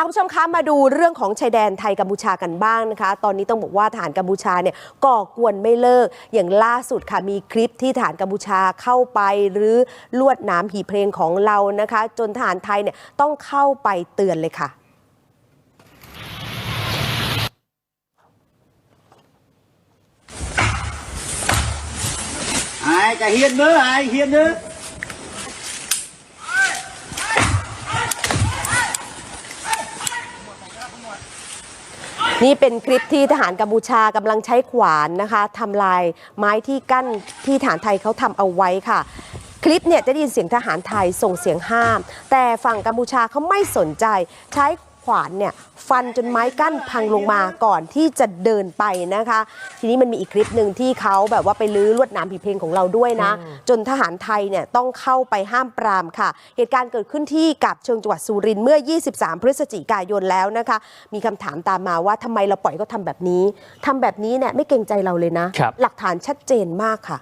คุณผู้ชมคะมาดูเรื่องของชายแดนไทยกัมพูชากันบ้างนะคะ ตอนนี้ต้องบอกว่าทหารกัมพูชาเนี่ยก่อกวนไม่เลิก อย่างล่าสุดค่ะมีคลิปที่ทหารกัมพูชาเข้าไปหรือลวดหน้ำหีเพลงของเรานะคะ จนทหารไทยเนี่ยต้องเข้าไปเตือนเลยค่ะ ai cả hiên nữa ai hiên nữa นี่เนี่เป็นคลิปที่ทหารกัมพูชากำลังใช้ขวานนะคะทำลายไม้ที่กั้นที่ฐานไทยเขาทำเอาไว้ค่ะ คลิปเนี่ยจะได้ยินเสียงทหารไทยส่งเสียงห้าม แต่ฝั่งกัมพูชาเขาไม่สนใจใช้ข วานเนี่ยฟันจนไม้กั้นพังลงมาก่อนที่จะเดินไปนะคะ ทีนี้มันมีอีกคลิปหนึ่งที่เขาแบบว่าไปลื้อลวดหนามผีเพลงของเราด้วยนะ จนทหารไทยเนี่ยต้องเข้าไปห้ามปรามค่ะ เหตุการณ์เกิดขึ้นที่กับเชิงจังหวัดสุรินทร์เมื่อ 23 พฤศจิกายนแล้วนะคะ มีคำถามตามมาว่าทำไมเราปล่อยเขาทำแบบนี้ทำแบบนี้เนี่ยไม่เกรงใจเราเลยนะครับหลักฐานชัดเจนมากค่ะ